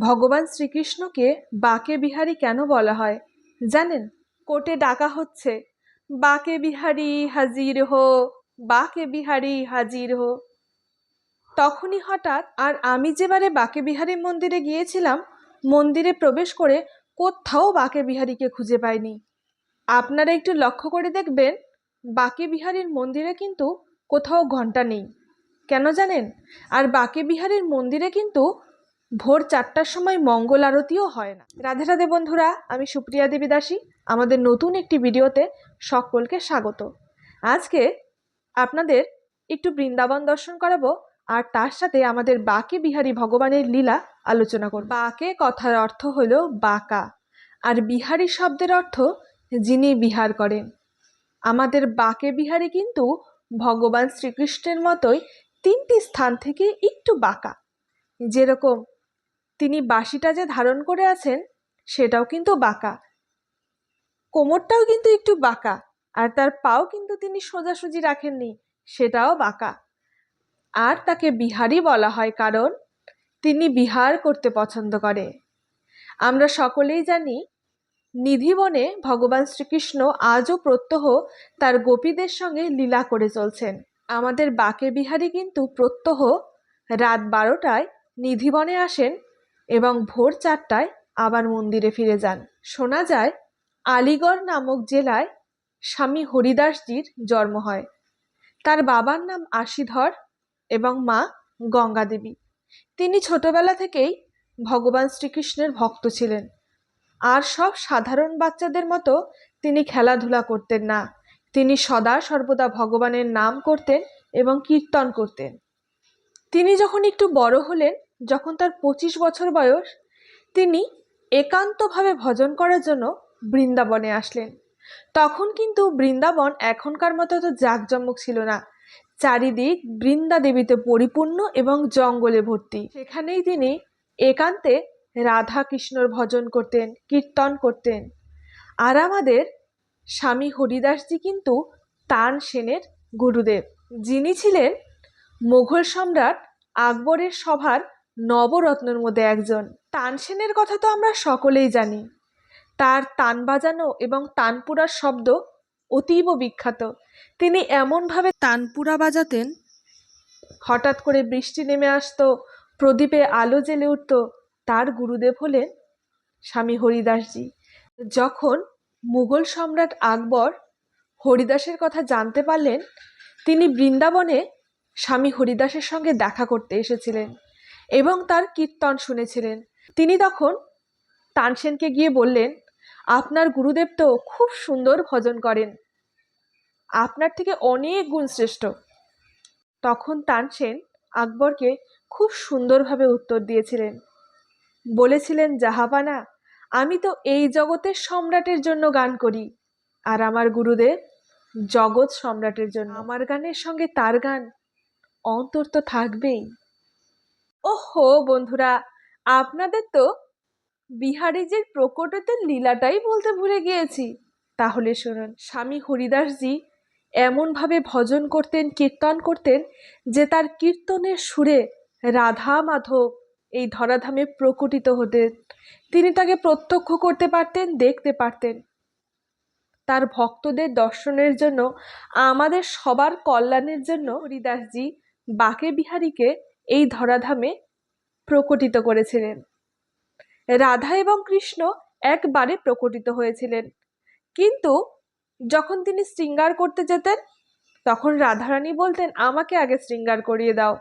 ভগবান শ্রীকৃষ্ণকে বাকে বিহারী কেন বলা হয়? জানেন? কোর্টে ডাকা হচ্ছে, বাকে বিহারি হাজির হো, বাকে বিহারি হাজির হো। তখনই হঠাৎ, আর আমি যেবারে বাকে বিহারী মন্দিরে গিয়েছিলাম, মন্দিরে প্রবেশ করে কোথাও বাকে বিহারীকে খুঁজে পাইনি। আপনারা একটু লক্ষ্য করে দেখবেন, বাকে বিহারীর মন্দিরে কিন্তু কোথাও ঘণ্টা নেই। কেন জানেন? আর বাকে বিহারীর মন্দিরে কিন্তু ভোর চারটার সময় মঙ্গল আরতিও হয় না। রাধে রাধে বন্ধুরা, আমি সুপ্রিয়া দেবী দাসী। আমাদের নতুন একটি ভিডিওতে সকলকে স্বাগত। আজকে আপনাদের একটু বৃন্দাবন দর্শন করাবো, আর তার সাথে আমাদের বাকে বিহারী ভগবানের লীলা আলোচনা করব। বাকে কথার অর্থ হলো বাঁকা, আর বিহারী শব্দের অর্থ যিনি বিহার করেন। আমাদের বাকে বিহারী কিন্তু ভগবান শ্রীকৃষ্ণের মতোই তিনটি স্থান থেকে একটু বাঁকা। যেরকম তিনি বাঁশিটা যে ধারণ করে আছেন, সেটাও কিন্তু বাঁকা। কোমরটাও কিন্তু একটু বাঁকা, আর তার পাও কিন্তু তিনি সোজাসুজি রাখেননি, সেটাও বাঁকা। আর তাকে বিহারি বলা হয় কারণ তিনি বিহার করতে পছন্দ করে। আমরা সকলেই জানি, নিধিবনে ভগবান শ্রীকৃষ্ণ আজও প্রত্যহ তার গোপীদের সঙ্গে লীলা করে চলছেন। আমাদের বাকে বিহারি কিন্তু প্রত্যহ রাত বারোটায় নিধিবনে আসেন এবং ভোর চারটায় আবার মন্দিরে ফিরে যান। শোনা যায়, আলিগড় নামক জেলায় স্বামী হরিদাসজির জন্ম হয়। তার বাবার নাম আশিধর এবং মা গঙ্গা দেবী তিনি ছোটবেলা থেকেই ভগবান শ্রীকৃষ্ণের ভক্ত ছিলেন। আর সব সাধারণ বাচ্চাদের মতো তিনি খেলাধুলা করতেন না। তিনি সদা সর্বদা ভগবানের নাম করতেন এবং কীর্তন করতেন। তিনি যখন একটু বড় হলেন যখন তার পঁচিশ বছর বয়স, তিনি একান্তভাবে ভজন করার জন্য বৃন্দাবনে আসলেন। তখন কিন্তু বৃন্দাবন এখনকার মতো তো জাঁকজমক ছিল না। চারিদিক বৃন্দা দেবীতে পরিপূর্ণ এবং জঙ্গলে ভর্তি। সেখানেই তিনি একান্তে রাধা কৃষ্ণর ভজন করতেন, কীর্তন করতেন। আর আমাদের স্বামী হরিদাসজি কিন্তু তান সেনের গুরুদেব। যিনি ছিলেন মোঘল সম্রাট আকবরের সভার নবরত্নের মধ্যে একজন। তানসেনের কথা তো আমরা সকলেই জানি। তার তান বাজানো এবং তানপুরার শব্দ অতীব বিখ্যাত। তিনি এমনভাবে তানপুরা বাজাতেন, হঠাৎ করে বৃষ্টি নেমে আসতো, প্রদীপে আলো জ্বেলে উঠত। তার গুরুদেব হলেন স্বামী হরিদাসজি। যখন মুঘল সম্রাট আকবর হরিদাসের কথা জানতে পারলেন, তিনি বৃন্দাবনে স্বামী হরিদাসের সঙ্গে দেখা করতে এসেছিলেন। এবং তার কীর্তন শুনেছিলেন। তিনি তখন তানসেনকে গিয়ে বললেন, আপনার গুরুদেব তো খুব সুন্দর ভজন করেন। আপনার থেকে অনেক গুণ শ্রেষ্ঠ। তখন তানসেন আকবরকে খুব সুন্দরভাবে উত্তর দিয়েছিলেন। বলেছিলেন, জাহাপানা, আমি তো এই জগতের সম্রাটের জন্য গান করি। আর আমার গুরুদেব জগৎ সম্রাটের জন্য। আমার গানের সঙ্গে তার গান অন্তর তো থাকবেই। ওহো, বন্ধুরা, আপনাদের তো বিহারিজির প্রকটতের লীলাটাই বলতে ভুলে গিয়েছি। তাহলে শুনুন, স্বামী হরিদাসজি এমনভাবে ভজন করতেন, কীর্তন করতেন যে তার কীর্তনের সুরে রাধা মাধব এই ধরাধামে প্রকটিত হতেন। তিনি তাকে প্রত্যক্ষ করতে পারতেন, দেখতে পারতেন। তার ভক্তদের দর্শনের জন্য, আমাদের সবার কল্যাণের জন্য হরিদাসজি বাকে বিহারীকে এই ধরাধামে প্রকটিত করেছিলেন। রাধা এবং কৃষ্ণ একবারে প্রকটিত হয়েছিলেন। কিন্তু যখন তিনি শৃঙ্গার করতে যেতেন, তখন রাধারানী বলতেন, আমাকে আগে শৃঙ্গার করিয়ে দাও।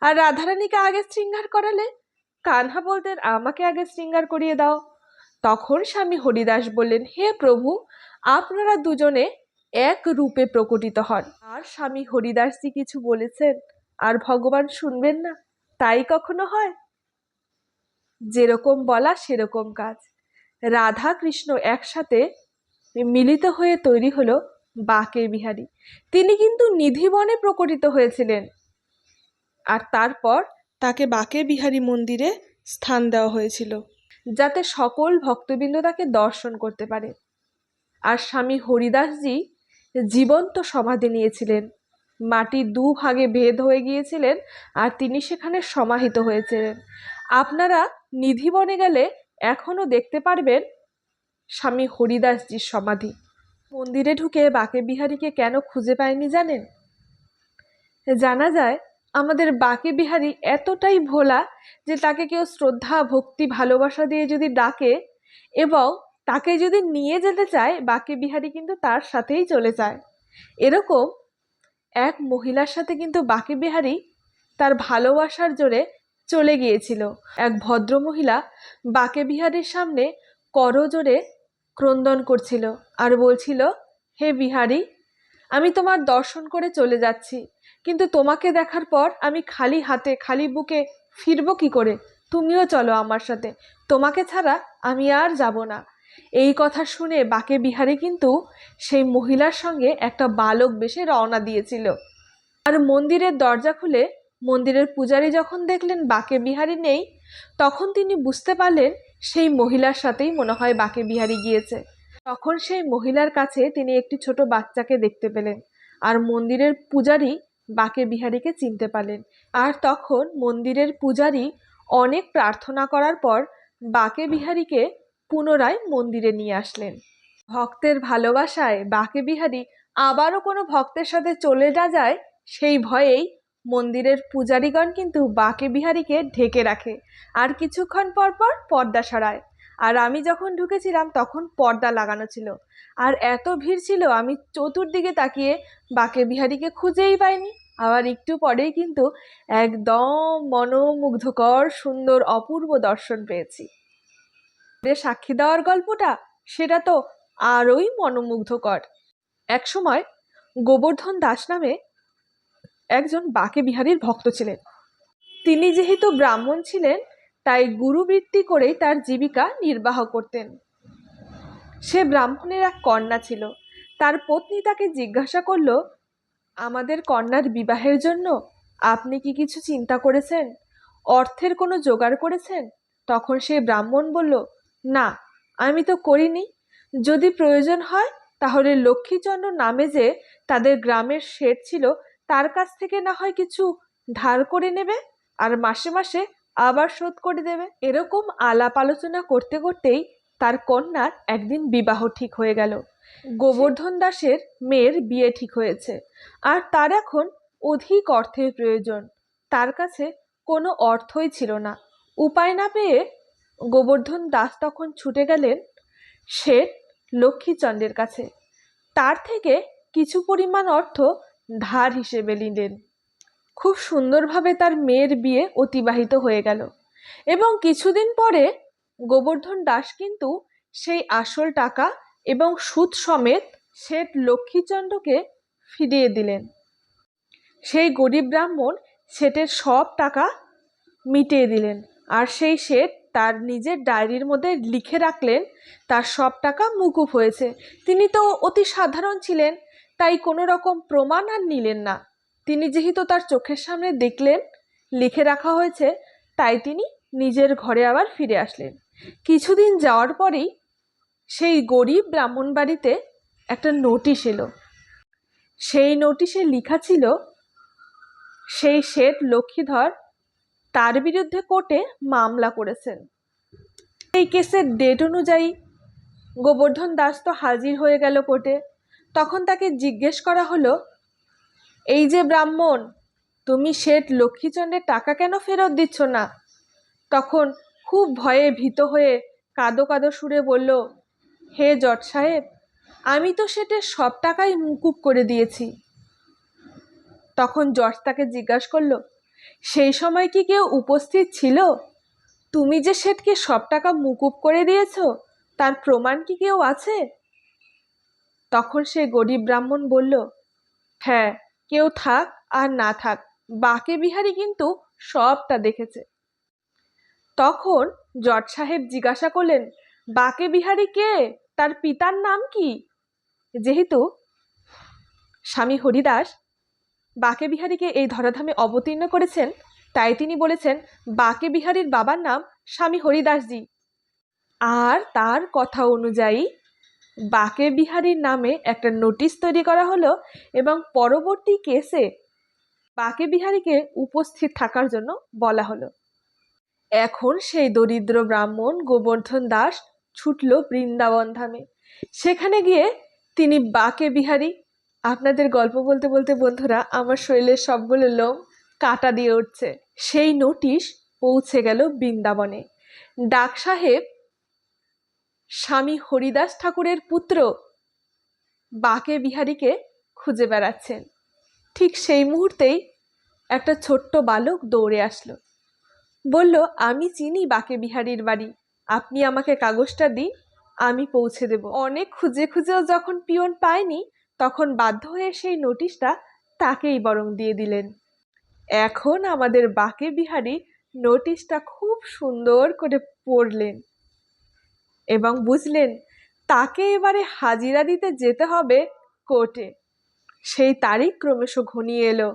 আর রাধারানীকে আগে শৃঙ্গার করালে কানহা বলতেন, আমাকে আগে শৃঙ্গার করিয়ে দাও। তখন স্বামী হরিদাস বললেন, হে প্রভু, আপনারা দুজনে এক রূপে প্রকটিত হন। আর স্বামী হরিদাসজি কিছু বলেছেন আর ভগবান শুনবেন না? তাই কখনো হয়? যেরকম বলা, সেরকম কাজ। রাধা কৃষ্ণ একসাথে মিলিত হয়ে তৈরি হলো বাকে বিহারী। তিনি কিন্তু নিধিবনে প্রকটিত হয়েছিলেন। আর তারপর তাকে বাকে বিহারী মন্দিরে স্থান দেওয়া হয়েছিল, যাতে সকল ভক্তবৃন্দ তাকে দর্শন করতে পারে। আর স্বামী হরিদাসজি জীবন্ত সমাধি নিয়েছিলেন। মাটি দু ভাগে ভেদ হয়ে গিয়েছিলেন আর তিনি সেখানে সমাহিত হয়েছিলেন। আপনারা নিধিবনে গেলে এখনও দেখতে পারবেন স্বামী হরিদাসজির সমাধি। মন্দিরে ঢুকে বাকে বিহারীকে কেন খুঁজে পায়নি জানেন? জানা যায়, আমাদের বাকে বিহারী এতটাই ভোলা যে তাকে কেউ শ্রদ্ধা, ভক্তি, ভালোবাসা দিয়ে যদি ডাকে এবং তাকে যদি নিয়ে যেতে চায়, বাকে বিহারী কিন্তু তার সাথেই চলে যায়। এরকম এক মহিলার সাথে কিন্তু বাকে বিহারী তার ভালোবাসার জোরে চলে গিয়েছিল। এক ভদ্র মহিলা বাকে বিহারীর সামনে করজোরে ক্রন্দন করছিল আর বলছিল, হে বিহারি, আমি তোমার দর্শন করে চলে যাচ্ছি, কিন্তু তোমাকে দেখার পর আমি খালি হাতে, খালি বুকে ফিরবো কি করে? তুমিও চলো আমার সাথে। তোমাকে ছাড়া আমি আর যাব না। এই কথা শুনে বাকে বিহারি কিন্তু সেই মহিলার সঙ্গে একটা বালক বেশে রওনা দিয়েছিল। আর মন্দিরের দরজা খুলে মন্দিরের পূজারী যখন দেখলেন বাকে বিহারি নেই, তখন তিনি বুঝতে পারলেন সেই মহিলার সাথেই মনে হয় বাকে বিহারি গিয়েছে। তখন সেই মহিলার কাছে তিনি একটি ছোট বাচ্চাকে দেখতে পেলেন আর মন্দিরের পূজারী বাকে বিহারীকে চিনতে পারলেন। আর তখন মন্দিরের পূজারী অনেক প্রার্থনা করার পর বাকে বিহারীকে পুনরায় মন্দিরে নিয়ে আসলেন। ভক্তের ভালোবাসায় বাকে বিহারী আবারও কোনো ভক্তের সাথে চলে না যায়, সেই ভয়েই মন্দিরের পূজারীগণ কিন্তু বাকে বিহারীকে ঢেকে রাখে। আর কিছুক্ষণ পর পর পর্দা সরায়। আর আমি যখন ঢুকেছিলাম তখন পর্দা লাগানো ছিল। আর এত ভিড় ছিল, আমি চতুর্দিকে তাকিয়ে বাকে বিহারীকে খুঁজেই পাইনি। আবার একটু পরেই কিন্তু একদম মনোমুগ্ধকর, সুন্দর, অপূর্ব দর্শন পেয়েছি। সাক্ষী দেওয়ার গল্পটা, সেটা তো আরোই মনোমুগ্ধকর। একসময় গোবর্ধন দাস নামে একজন বাকে বিহারীর ভক্ত ছিলেন। তিনি যেহেতু ব্রাহ্মণ ছিলেন, তাই গুরুবৃত্তি করেই তার জীবিকা নির্বাহ করতেন। সে ব্রাহ্মণের এক কন্যা ছিল। তার পত্নী তাকে জিজ্ঞাসা করল, আমাদের কন্যার বিবাহের জন্য আপনি কি কিছু চিন্তা করেছেন? অর্থের কোনো জোগাড় করেছেন? তখন সে ব্রাহ্মণ বলল না, আমি তো করিনি। যদি প্রয়োজন হয়, তাহলে লক্ষ্মীচন্দ্র নামে যে তাদের গ্রামের শেঠ ছিল, তার কাছ থেকে না হয় কিছু ধার করে নেবে আর মাসে মাসে আবার শোধ করে দেবে। এরকম আলাপ আলোচনা করতে করতেই তার কন্যার একদিন বিবাহ ঠিক হয়ে গেল। গোবর্ধন দাসের মেয়ের বিয়ে ঠিক হয়েছে। আর তার এখন অধিক অর্থের প্রয়োজন। তার কাছে কোনো অর্থই ছিল না। উপায় না পেয়ে গোবর্ধন দাস তখন ছুটে গেলেন শেঠ লক্ষ্মীচন্দ্রের কাছে। তার থেকে কিছু পরিমাণ অর্থ ধার হিসেবে নিলেন। খুব সুন্দরভাবে তার মেয়ের বিয়ে অতিবাহিত হয়ে গেল এবং কিছুদিন পরে গোবর্ধন দাস কিন্তু সেই আসল টাকা এবং সুদ সমেত শেঠ লক্ষ্মীচন্দ্রকে ফিরিয়ে দিলেন। সেই গরিব ব্রাহ্মণ শেঠের সব টাকা মিটিয়ে দিলেন আর সেই শেঠ তার নিজের ডায়েরির মধ্যে লিখে রাখলেন, তার সব টাকা মুকুব হয়েছে। তিনি তো অতি সাধারণ ছিলেন, তাই কোনো রকম প্রমাণ আর নিলেন না। তিনি যেহেতু তার চোখের সামনে দেখলেন, লিখে রাখা হয়েছে, তাই তিনি নিজের ঘরে আবার ফিরে আসলেন। কিছুদিন যাওয়ার পরেই সেই গরিব ব্রাহ্মণ বাড়িতে একটা নোটিশ এলো। সেই নোটিশে লেখা ছিল, সেই শেঠ লক্ষ্মীধর তার বিরুদ্ধে কোর্টে মামলা করেছেন। এই কেসের ডেট অনুযায়ী গোবর্ধন দাস তো হাজির হয়ে গেল কোর্টে। তখন তাকে জিজ্ঞেস করা হলো, এই যে ব্রাহ্মণ, তুমি শেঠ লক্ষ্মীচন্দ্রের টাকা কেন ফেরত দিচ্ছ না? তখন খুব ভয়ে ভীত হয়ে কাদো কাদো সুরে বলল, হে জট সাহেব, আমি তো শেঠের সব টাকাই মুকুব করে দিয়েছি। তখন জজ তাকে জিজ্ঞাসা করল সেই সময় কি কেউ উপস্থিত ছিল? তুমি যে শেঠকে সব টাকা মুকুব করে দিয়েছ, তার প্রমাণ কি কেউ আছে? তখন সে গরিব ব্রাহ্মণ বলল হ্যাঁ কেউ থাক আর না থাক, বাকে বিহারি কিন্তু সবটা দেখেছে। তখন জট সাহেব জিজ্ঞাসা করলেন, বাকে বিহারি কে? তার পিতার নাম কি? যেহেতু স্বামী হরিদাস বাকে বিহারীকে এই ধরাধামে অবতীর্ণ করেছেন, তাই তিনি বলেছেন, বাকে বিহারীর বাবার নাম স্বামী হরিদাসজি। আর তার কথা অনুযায়ী, বাকে বিহারীর নামে একটা নোটিশ তৈরি করা হলো এবং পরবর্তী কেসে বাকে বিহারীকে উপস্থিত থাকার জন্য বলা হলো। এখন সেই দরিদ্র ব্রাহ্মণ গোবর্ধন দাস ছুটল বৃন্দাবন ধামে। সেখানে গিয়ে তিনি বাকে বিহারী আপনাদের গল্প বলতে বলতে বন্ধুরা, আমার শরীরের সবগুলো লোম কাটা দিয়ে উঠছে। সেই নোটিশ পৌঁছে গেল বৃন্দাবনে। ডাক সাহেব, স্বামী হরিদাস ঠাকুরের পুত্র বাকে বিহারীকে খুঁজে বেড়াচ্ছেন। ঠিক সেই মুহূর্তেই একটা ছোট্ট বালক দৌড়ে আসলো। বলল, আমি চিনি বাকে বিহারীর বাড়ি। আপনি আমাকে কাগজটা দিন, আমি পৌঁছে দেব। অনেক খুঁজে খুঁজেও যখন পিয়ন পায়নি তখন বাধ্য হয়ে সেই নোটিশটা তাকেই বরং দিয়ে দিলেন। এখন আমাদের বাকে বিহারী নোটিশটা খুব সুন্দর করে পড়লেন এবং বুঝলেন, তাকে এবারে হাজিরা দিতে যেতে হবে কোর্টে। সেই তারিখ ক্রমশ ঘনিয়ে এলো।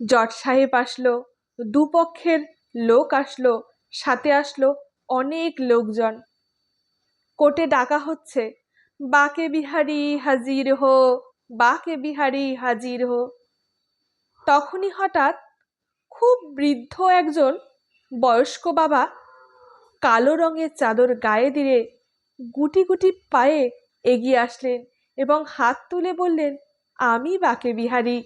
জট সাহেব আসলো, দুপক্ষের লোক আসলো, সাথে আসলো অনেক লোকজন। কোর্টে ডাকা হচ্ছে বাকে বিহারি হাজির হো, বাকে বিহারি হাজির হো। তখনই হঠাৎ খুব বৃদ্ধ একজন বয়স্ক বাবা কালো রঙের চাদর গায়ে দিয়ে গুটি গুটি পায়ে এগিয়ে আসলেন এবং হাত তুলে বললেন, আমি বাকে বিহারি।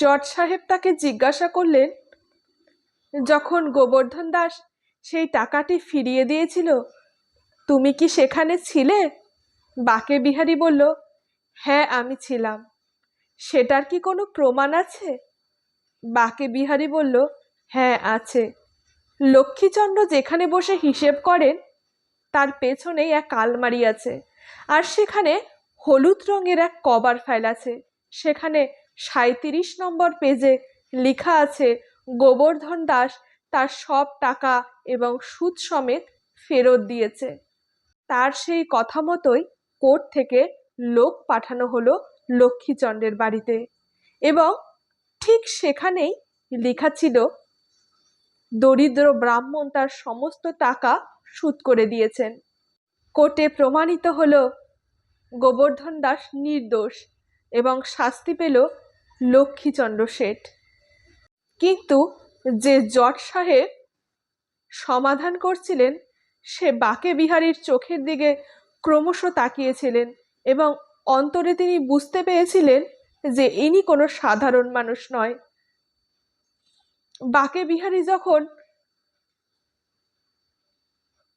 জট সাহেব তাকে জিজ্ঞাসা করলেন, যখন গোবর্ধন দাস সেই টাকাটি ফিরিয়ে দিয়েছিল, তুমি কি সেখানে ছিলে? বাকে বিহারি বলল হ্যাঁ আমি ছিলাম। সেটার কি কোনো প্রমাণ আছে? বাকে বিহারি বলল হ্যাঁ আছে। লক্ষ্মীচন্দ্র যেখানে বসে হিসেব করেন, তার পেছনেই এক আলমারি আছে। আর সেখানে হলুদ রঙের এক কভার ফাইল আছে। সেখানে সাঁত্রিশ নম্বর পেজে লেখা আছে, গোবর্ধন দাস তার সব টাকা এবং সুদ সমেত ফেরত দিয়েছে। তার সেই কথা মতোই কোর্ট থেকে লোক পাঠানো হলো লক্ষ্মীচন্দ্রের বাড়িতে। এবং ঠিক সেখানেই লেখা ছিল, দরিদ্র ব্রাহ্মণ তার সমস্ত টাকা সুদ করে দিয়েছেন। কোর্টে প্রমাণিত হল, গোবর্ধন দাস নির্দোষ এবং শাস্তি পেল লক্ষ্মীচন্দ্র শেঠ। কিন্তু যে জট সাহেব সমাধান করছিলেন, সে বাকে বিহারীর চোখের দিকে ক্রমশ তাকিয়েছিলেন এবং অন্তরে তিনি বুঝতে পেরেছিলেন যে ইনি কোনো সাধারণ মানুষ নয়। বাকে বিহারী যখন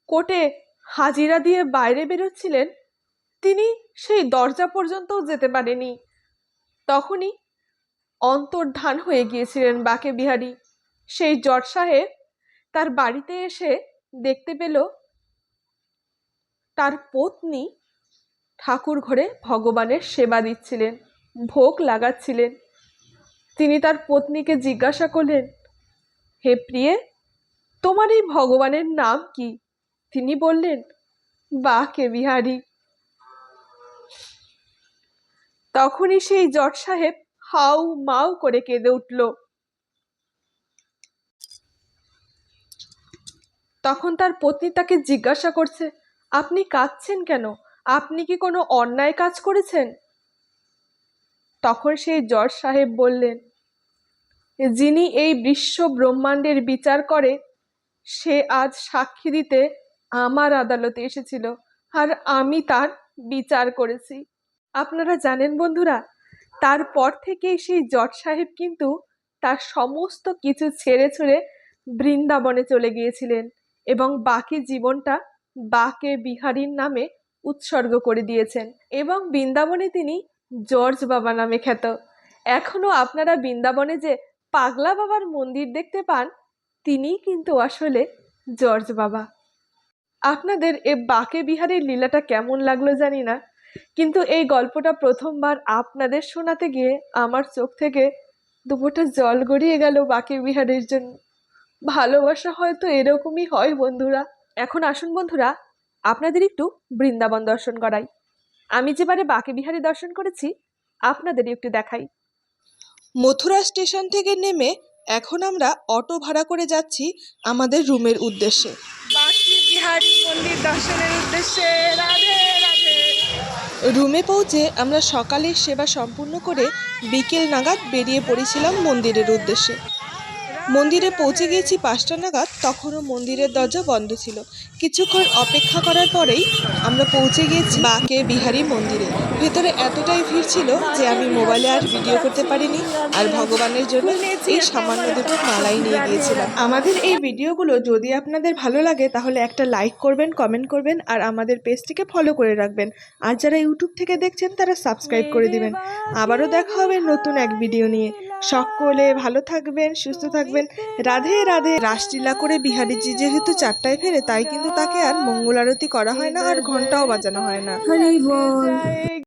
কোর্টে হাজিরা দিয়ে বাইরে বেরোচ্ছিলেন, তিনি সেই দরজা পর্যন্তও যেতে পারেনি তখনই অন্তর্ধান হয়ে গিয়েছিলেন বাকে বিহারী। সেই জট সাহেব তার বাড়িতে এসে দেখতে পেল তার পত্নী ঠাকুর ঘরে ভগবানের সেবা দিচ্ছিলেন, ভোগ লাগাচ্ছিলেন। তিনি তার পত্নীকে জিজ্ঞাসা করলেন, হে প্রিয়ে, তোমার এই ভগবানের নাম কি? তিনি বললেন বা কে বিহারি। তখনই সেই জট সাহেব হাউ মাউ করে কেঁদে উঠল। তখন তার পত্নী তাকে জিজ্ঞাসা করছে আপনি কাঁদছেন কেন? আপনি কি কোনো অন্যায় কাজ করেছেন? তখন সেই জজ সাহেব বললেন, যিনি এই বিশ্ব ব্রহ্মাণ্ডের বিচার করে, সে আজ সাক্ষী দিতে আমার আদালতে এসেছিল আর আমি তার বিচার করেছি। আপনারা জানেন বন্ধুরা, তারপর থেকেই সেই জট সাহেব কিন্তু তার সমস্ত কিছু ছেড়ে ছুড়ে বৃন্দাবনে চলে গিয়েছিলেন এবং বাকি জীবনটা বাকে বিহারীর নামে উৎসর্গ করে দিয়েছেন এবং বৃন্দাবনে তিনি জর্জ বাবা নামে খ্যাত। এখনও আপনারা বৃন্দাবনে যে পাগলা বাবার মন্দির দেখতে পান, তিনিই কিন্তু আসলে জর্জ বাবা। আপনাদের এ বাকে বিহারীর লীলাটা কেমন লাগল জানি না, কিন্তু এই গল্পটা প্রথমবার আপনাদের শোনাতে গিয়ে আমার চোখ থেকে দুপুরটা জল গড়িয়ে গেল বাকে বিহারের জন্য। ভালোবাসা হয়তো এরকমই হয় বন্ধুরা। এখন আসুন বন্ধুরা আপনাদের একটু বৃন্দাবন দর্শন করাই। আমি যেবারে বাকে বিহারী দর্শন করেছি আপনাদেরই একটু দেখাই। মথুরা স্টেশন থেকে নেমে এখন আমরা অটো ভাড়া করে যাচ্ছি আমাদের রুমের উদ্দেশ্যে। বাকি বিহারী মন্দির দর্শনের উদ্দেশ্যে। রাধে রাধে। রুমে পৌঁছে আমরা সকালের সেবা সম্পূর্ণ করে বিকেল নাগাদ বেরিয়ে পড়েছিলাম মন্দিরের উদ্দেশ্যে। মন্দিরে পৌঁছে গিয়েছি পাঁচটা নাগাদ, তখনও মন্দিরের দরজা বন্ধ ছিল। কিছুক্ষণ অপেক্ষা করার পরেই আমরা পৌঁছে গিয়েছি বাকে বিহারী মন্দিরে। ভেতরে এতটাই ভিড় ছিল যে আমি মোবাইলে আর ভিডিও করতে পারিনি, আর ভগবানের জন্য এই সামান্য দুটো মালাই নিয়ে গিয়েছিলাম। আমাদের এই ভিডিওগুলো যদি আপনাদের ভালো লাগে, তাহলে একটা লাইক করবেন, কমেন্ট করবেন, আর আমাদের পেজটিকে ফলো করে রাখবেন। আর যারা ইউটিউব থেকে দেখছেন, তারা সাবস্ক্রাইব করে দিবেন। আবারও দেখা হবে নতুন এক ভিডিও নিয়ে। সকলে ভালো থাকবেন, সুস্থ থাকবেন। রাধে রাধে। রাসলীলা করে বিহারীজি যেহেতু চারটায় ফেরে, তাই কিন্তু তাকে আর মঙ্গল আরতি করা হয় না, আর ঘন্টাও বাজানো হয় না।